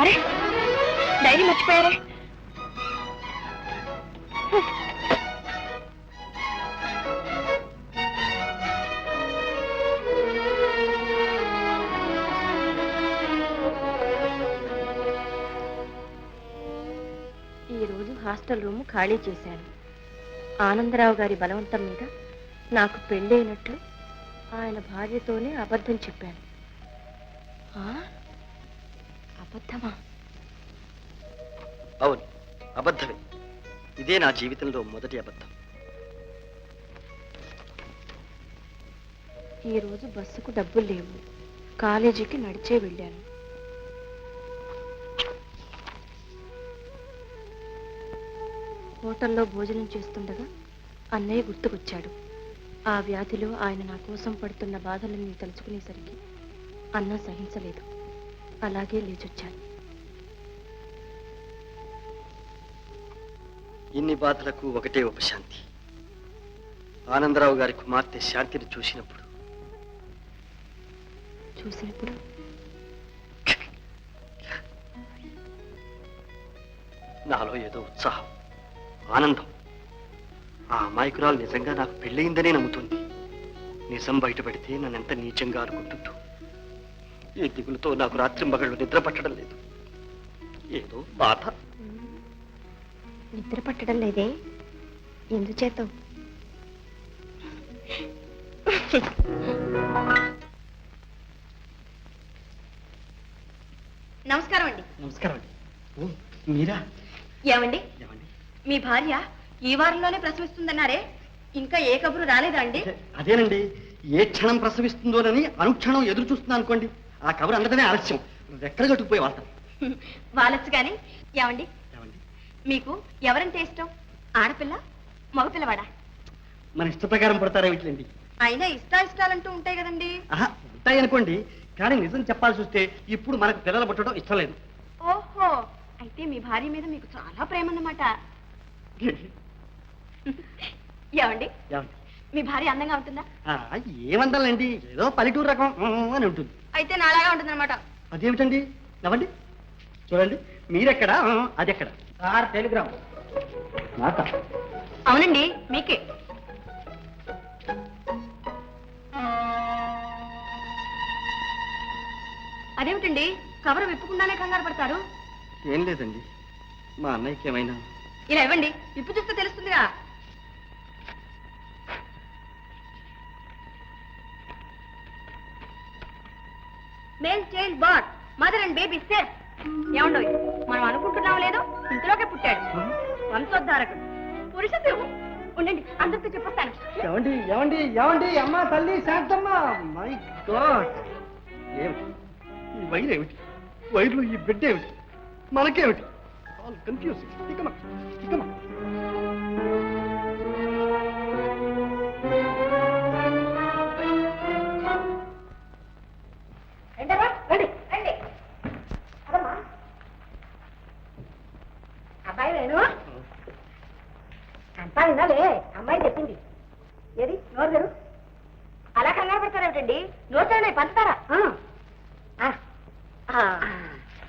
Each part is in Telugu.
అరే డైరీ మర్చిపోయారే. ఈరోజు హాస్టల్ రూమ్ ఖాళీ చేశాను. ఆనందరావు గారి బలవంతం మీద నాకు పెళ్ళైనట్లు ఆయన భార్యతోనే అబద్ధం చెప్పాను. ఆ? అబద్ధమా? అవును అబద్ధమే. ఇదే నా జీవితంలో మొదటి అబద్ధం. ఈ రోజు బస్సుకు డబ్బులు లేవు. కాలేజీకి నడిచే వెళ్ళాను. హోటల్లో భోజనం చేస్తుండగా అన్నయ్య గుర్తుకొచ్చాడు. ఆ వ్యాధిలో ఆయన నా కోసం పడుతున్న బాధలన్నీ తలుచుకునేసరికి అన్న సహించలేదు. అలాగే లేచొచ్చాను. ఇన్ని బాధలకు ఒకటే ఉపశాంతి. ఆనందరావు గారి కుమార్తె శాంతిని చూసినప్పుడు. చూసినప్పుడు? నాలో ఏదో ఉత్సాహం ఆనందం. ఆ అమాయకురాలు నిజంగా నాకు పెళ్ళయిందనే నమ్ముతుంది. నిజం బయటపడితే నన్నెంత నీచంగా అనుకుంటుందో. ఈ దిగులుతో నాకు రాత్రి మగళ్ళు నిద్ర పట్టడం లేదు. ఏదో బాధ. నిద్ర పట్టడం లేదే? ఎందుచేత? నమస్కారం అండి. నమస్కారం అండి. ఓ మీరా? ఏమండి? ఏమండి? మీ భార్య ఈ వారంలోనే ప్రసవిస్తుందన్నారే? ఇంకా ఏ కబురు రాలేదా అండి? అదేనండి. ఏ క్షణం ప్రసవిస్తుందోనని అనుక్షణం ఎదురు చూస్తున్నాను అనుకోండి. ఆ కబురు అందడమే ఆలస్యం. రెక్కలు కట్టుకుపోయి వాళ్తాను. వాళ్ళొచ్చు కానీ ఏమండి? ఏమండి? మీకు ఎవరంటే ఇష్టం? ఆడపిల్ల? మగపిల్లవాడా? మన ఇష్ట ప్రకారం పడతారా వీటిలండి అయినా ఇష్టా ఇష్టాలంటూ ఉంటాయి కదండి. ఆహా ఉంటాయి అనుకోండి కానీ నిజం చెప్పాల్సి వస్తే ఇప్పుడు మనకు పిల్లలు పుట్టడం ఇష్టం లేదు. ఓహో అయితే మీ భార్య మీద మీకు చాలా ప్రేమ అన్నమాట. ఏమండి? ఏమండి? మీ భార్య అందంగా ఉంటుందా? ఆ, ఏమందాలండి? ఏదో పల్లెటూరు రకం. అని ఉంటుంది. అయితే నాలాగా ఉంటుందన్నమాట. అదేమిటండి? నవ్వండి. చూడండి. మీరెక్కడ? ఆ, అది ఎక్కడ సార్ టెలిగ్రామ్. అవునండి మీకే. అదేమిటండి? కవర్ విప్పకుండానే కంగారు పడతారు? ఏం లేదండి. మా అన్నయ్యకి ఏమైనా? ఇలా ఇవ్వండి. విప్పు చూస్తే తెలుస్తుందిగా. Male child both mother and baby safe ఏమండో మనం అనుకుంటున్నాం లేదో? ఇంతలోకే పుట్టాడు. వంశోద్ధారకుడు. పురుష సింహం ఉండండి అందరితో చెప్పొస్తాను. ఏమండి ఏమండి ఏమండి అమ్మ తల్లి శాంతమ్మ. My God. ఏమిటి ఈ వైర్ ఏమిటి? వైర్లు ఈ బిడ్డ ఏమిటి? మనకేమిటి? All confusing. ఇకమా ఇకమా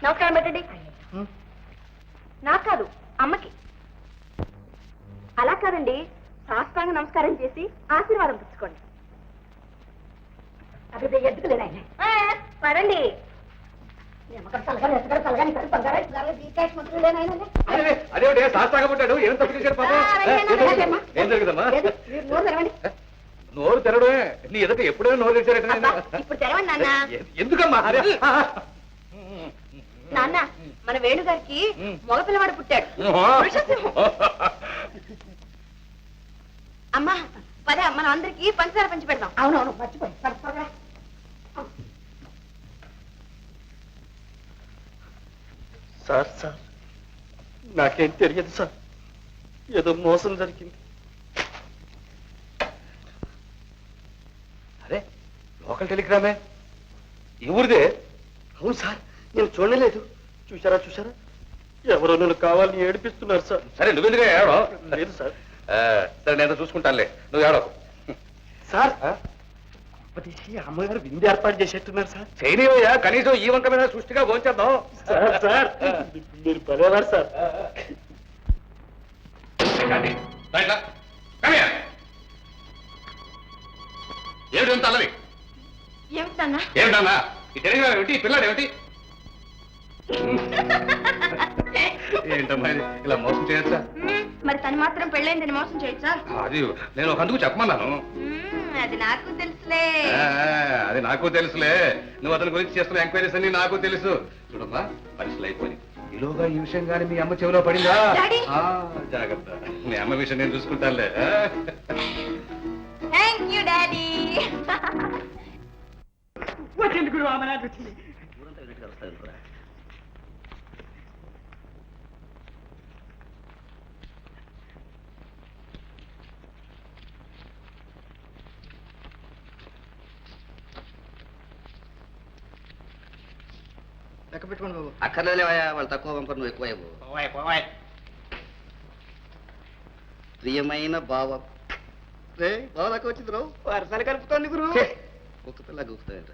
నమస్కారం పెట్టండి. నాకు కాదు అమ్మకి. అలా కాదండి సాష్టాంగ నమస్కారం చేసి ఆశీర్వాదం పుచ్చుకోండి పడండి అదేమిటి ఏం తప్పు చేశాడు పాపం? ఏం జరిగిందమ్మా? తెరవండి. నోరు తెరడమే నీ ఎదుట ఎప్పుడైనా నోరు? ఇప్పుడు తెరవండి ఎ- ఎందుకమ్మా? నాన్న మన వేణుగారికి. మగ పిల్లవాడు పుట్టాడు. అమ్మా పదే మనం అందరికి పంచదార పంచి పెడదాం. అవునవును మర్చిపోయి సార్ సార్ నాకేం తెలియదు సార్. ఏదో మోసం జరిగింది. అరే లోకల్ టెలిగ్రామే? ఈ ఊరిదే? అవును సార్. నేను చూడలేదు. చూసారా చూసారా ఎవరో నన్ను కావాలని ఏడిపిస్తున్నారు సార్. సరే నువ్వెందుకు ఏడో లేదు సార్. సరే నేను చూసుకుంటానులే. నువ్వు ఏడో సార్ అమ్మగారు విందు ఏర్పాటు చేసేట్టున్నారు సార్. చేయనివయ్యా కనీసం ఈ వంక మీద సృష్టిగా భోంచేద్దాం. సార్ సార్ మీరు పదేవారు సార్. ఏమిటి అంత అల్లరి? ఏమిటన్నా ఏమిటన్నా ఈ టెలిగ్రామ్ ఏమిటి? ఈ పిల్లాడు ఏమిటి ఏంటమ్మా ఇది? ఇలా మోసం చేయొచ్చా? మరి తను మాత్రం పెళ్ళైందని మోసం చేయొచ్చా? అది నేను ఒక అందుకు చెప్పమన్నాను. మ్మ్, అది నాకు తెలుసులే. ఆ, అది నాకు తెలుసులే. నువ్వు అతని గురించి చేస్తున్న ఎంక్వైరీస్ అన్ని నాకు తెలుసు. చూడమ్మా పరిస్థితులు అయిపోయి ఈలోగా ఈ విషయం కానీ మీ అమ్మ చెవిలో పడిందా? డాడీ. ఆ, జాగ్రత్త. మీ అమ్మ విషయం నేను చూసుకుంటానులే. ఆ? Thank you daddy. వచ్చింది. గురు అమరాజు వచ్చింది లెక్క పెట్టుకోండి బాబు. అక్కర్లేవయ్యా వాళ్ళు తక్కువ పంపరు నువ్వు ఎక్కువ ఇవ్వు. ప్రియమైన బావ. రే బావ దాకా వచ్చింది రావు వరసలు కలుపుతోంది గురు ఒక పిల్ల గుర్తుంట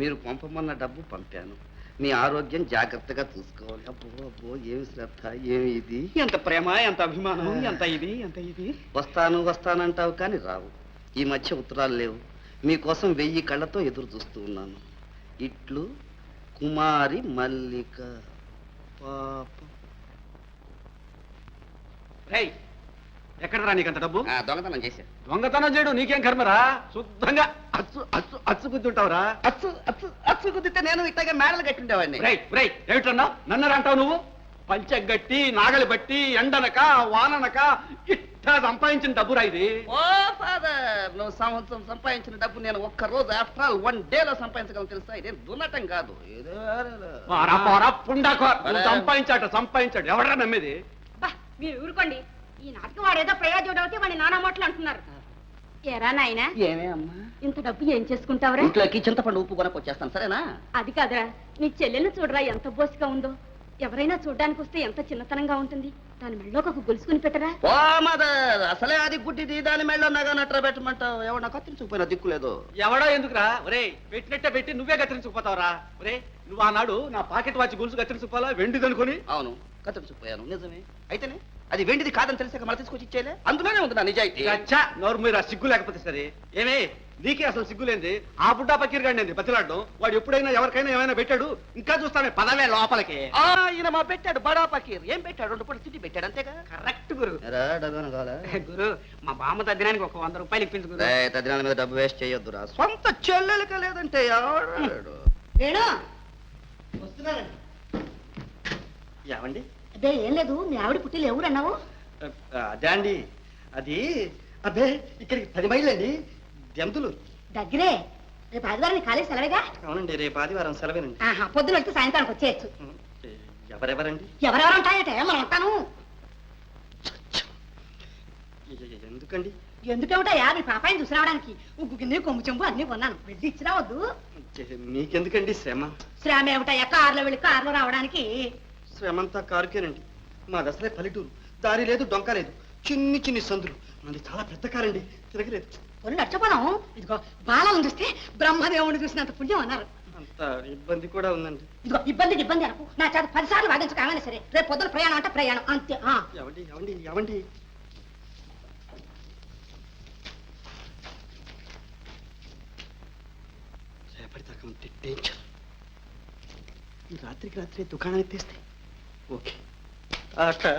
మీరు పంపమన్న డబ్బు పంపాను. మీ ఆరోగ్యం జాగ్రత్తగా చూసుకోవాలి. అబ్బో అబ్బో ఏమి శ్రద్ధ ఏమి ఇది? ఎంత ప్రేమ ఎంత అభిమానం ఎంత ఇది ఎంత ఇది? వస్తాను వస్తానంటావు కానీ రావు. ఈ మధ్య ఉత్తరాలు లేవు. మీకోసం వెయ్యి కళ్ళతో ఎదురు చూస్తూ ఉన్నాను. ఇట్లు కుమారి మల్లిక. పాపం. రేయ్ ఎక్కడరా నీకంత డబ్బు? ఆ, దొంగతనం చేశా దొంగతనం చేయడం నీకేం కర్మరా? శుద్ధంగా అచ్చు అచ్చు అచ్చు గుద్దుంటావురా అచ్చు అచ్చు అచ్చు కుదిరితే నేను ఇట్లాగే మేడలు కట్టుండేవాడిని రేయ్ రేయ్ ఏమిటన్నా? నన్ను అంటావు నువ్వు? పంచగట్టి నాగలి బట్టి ఎండనక వాననక ఇట్టా సంపాదించిన డబ్బురా ఇది? ఓ ఫాదర్ నువ్వు సంవత్సరం సంపాదించిన డబ్బు నేను ఒక్క రోజు ఆఫ్టర్ ఆల్ వన్ డే లో సంపాదించగలను తెలుసా? ఇదేం దున్నటం కాదు. ఏదో పోరా, పోరా, పుండాకో. నువ్వు సంపాదించాట సంపాదించాడు. ఎవడరా నమ్మేది? అబ్బా, మీరు ఊరుకోండి. ఈ నాటకం వాడేదో ప్రయోజనం అవుతే వాడి నానా మాటలు అంటున్నారు. ఎరా నాయనా? ఏమే అమ్మా? ఇంత డబ్బు ఏం చేసుకుంటావురా? ఇంట్లోకి చింతపండు ఉప్పు కొనకొచ్చేస్తాను సరేనా? అది కాదురా నీ చెల్లెల్ని చూడరా ఎంత బోసిగా ఉందో. ఎవరైనా చూడ్డానికి వస్తే ఎంత చిన్నతనంగా ఉంటుంది. దాని మెళ్ళోకి ఒక గొలుసుకుని పెట్టరా? ఓ మదర్ అసలే అది గుడ్డిది దాని మెళ్ళో నగ నట్ర పెట్టమంటావు. ఎవడన్నా కత్తిరించుకుపోయినా దిక్కులేదు ఎవడో ఎందుకురా? ఒరే పెట్టినట్టే పెట్టి నువ్వే కత్తిరించుకుపోతావురా. ఒరే నువ్వు ఆనాడు నా పాకెట్ వాచి గొలుసు కత్తిరించుకోవాలా వెండిదనుకొని అవును కత్తిరించుకుపోయాను నిజమే. అయితేనే అది వెండిది కాదని తెలిసాక మళ్ళీ తీసుకొచ్చి ఇచ్చేలే అందులోనే ఉంది నా నిజాయితీ. అచ్చా నోరు మీరు ఆ సిగ్గు లేకపోతే సరే. ఏమే నీకే అసలు సిగ్గులేంది? ఆ బుడ్డా పకీర్ గాడి బతిలాడడం? వాడు ఎప్పుడైనా ఎవరికైనా ఏమైనా పెట్టాడు? ఇంకా చూస్తామే పదవే లోపలికి. ఆ, ఈయన మా పెట్టాడు బడా పకీర్. ఏం పెట్టాడు? రెండు పూట తిండి పెట్టాడు అంతేగా? కరెక్ట్ గురు? గురు మా బామ్మ తద్దినానికి ఒక వంద రూపాయలు ఇప్పించు గురు. మీద డబ్బు వేస్ట్ చేయొద్దురా. సొంత చెల్లెలక లేదంటే ఎవడు? వేణు ఏమండి? అదే ఏం లేదు మీ ఆవిడ పుట్టిలు ఎవరన్నావు అదే అండి. అది అబ్బే ఇక్కడికి పది మైళ్ళు దెంతులు దగ్గరే. రేపు ఆదివారం కాలేజ్ సెలవేగా? అవునండి రేపు ఆదివారం సెలవేనండి. ఆహా, పొద్దున వెళ్తే సాయంత్రానికి వచ్చేయచ్చు. ఎవరెవరండి? ఎవరెవరు ఉంటాయట మనం ఉంటాను. ఎందుకండి? ఎందుకేమిటయా నీ పాపాయిని చూసి రావడానికి. ఉగ్గు గిన్నె కొమ్ము చెంబు అన్ని కొన్నాను. వెళ్ళి ఇచ్చి రావద్దు మీకెందుకండి శ్రమ? శ్రామ ఏమిటయ్యా కారులో వెళ్ళి కారులో రావడానికి? శ్రమంతా కారుకేనండి. మా దసరే పల్లెటూరు. దారి లేదు డొంక లేదు. చిన్ని చిన్ని సందులు. మనది చాలా పెద్ద కారండి. తిరగలేదు కొన్ని నచ్చపోదాం. ఇదిగో బాలను చూస్తే బ్రహ్మదేవుని చూసినంత పుణ్యం అన్నారు. అంత ఇబ్బంది కూడా ఉందండి. ఇదిగో ఇబ్బందికి ఇబ్బంది అనకు. నా చేత పదిసార్లు వాదించు కావాలి సరే. రేపు పొద్దున ప్రయాణం అంటే ప్రయాణం. అంతే. ఎవండి ఎవండి ఎవండి రేపటి దాకా ఉంటే డేంజర్ ఈ రాత్రికి రాత్రి దుకాణానికి తీస్తే. ఓకే. అట్లా